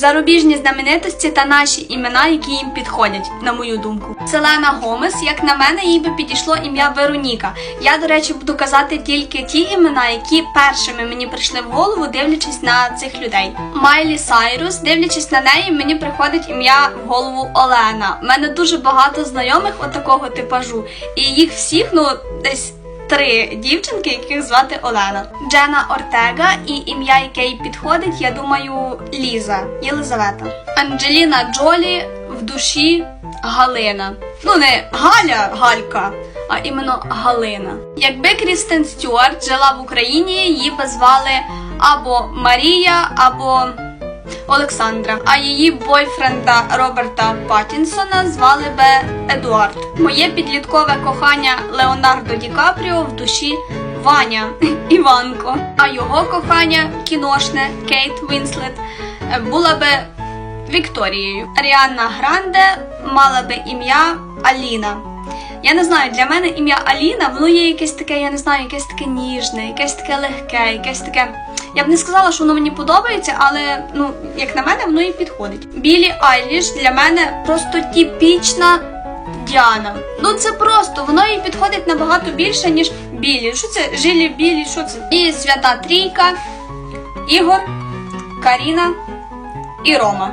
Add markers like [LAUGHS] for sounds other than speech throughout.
зарубіжні знаменитості та наші імена, які їм підходять, на мою думку. Селена Гомес, як на мене, їй би підійшло ім'я Вероніка. Я, до речі, буду казати тільки ті імена, які першими мені прийшли в голову, дивлячись на цих людей. Майлі Сайрус, дивлячись на неї, мені приходить ім'я в голову Олена. У мене дуже багато знайомих от такого типажу, і їх всіх, ну десь три дівчинки, яких звати Олена. Джена Ортега і ім'я, яке їй підходить, я думаю, Ліза Єлизавета. Анджеліна Джолі в душі Галина. Ну, не Галя Галька, а іменно Галина. Якби Крістен Стюарт жила в Україні, її би звали або Марія, або Олександра, а її бойфренда Роберта Паттінсона звали би Едуард. Моє підліткове кохання Леонардо Ді Капріо в душі Ваня [LAUGHS] Іванко, а його кохання кіношне Кейт Вінслет е, була би Вікторією. Аріанна Гранде мала би ім'я Аліна. Я не знаю, для мене ім'я Аліна, воно є якесь таке, я не знаю, якесь таке ніжне, якесь таке легке, якесь таке. Я б не сказала, що воно мені подобається, але ну, як на мене, воно і підходить. Білі Айліш для мене просто типічна Діана. Ну це просто, воно їй підходить набагато більше, ніж білі. Що це? Жилі білі, що це? І свята трійка, Ігор, Каріна і Рома.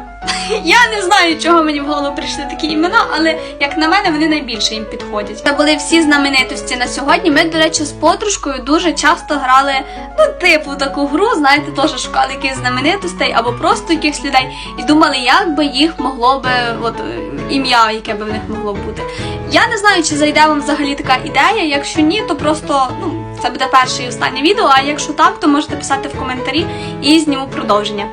[LAUGHS] Я не знаю, чого мені в голову прийшли такі імена, але як на мене, вони найбільше їм підходять. Це були всі знаменитості на сьогодні. Ми, до речі, з подружкою дуже часто грали, ну, типу, таку гру, знаєте, теж шукали якихось знаменитостей або просто якихось людей і думали, як би їх могло би, от ім'я, яке би в них могло бути. Я не знаю, чи зайде вам взагалі така ідея. Якщо ні, то просто ну це буде перше і останнє відео. А якщо так, то можете писати в коментарі і зніму продовження.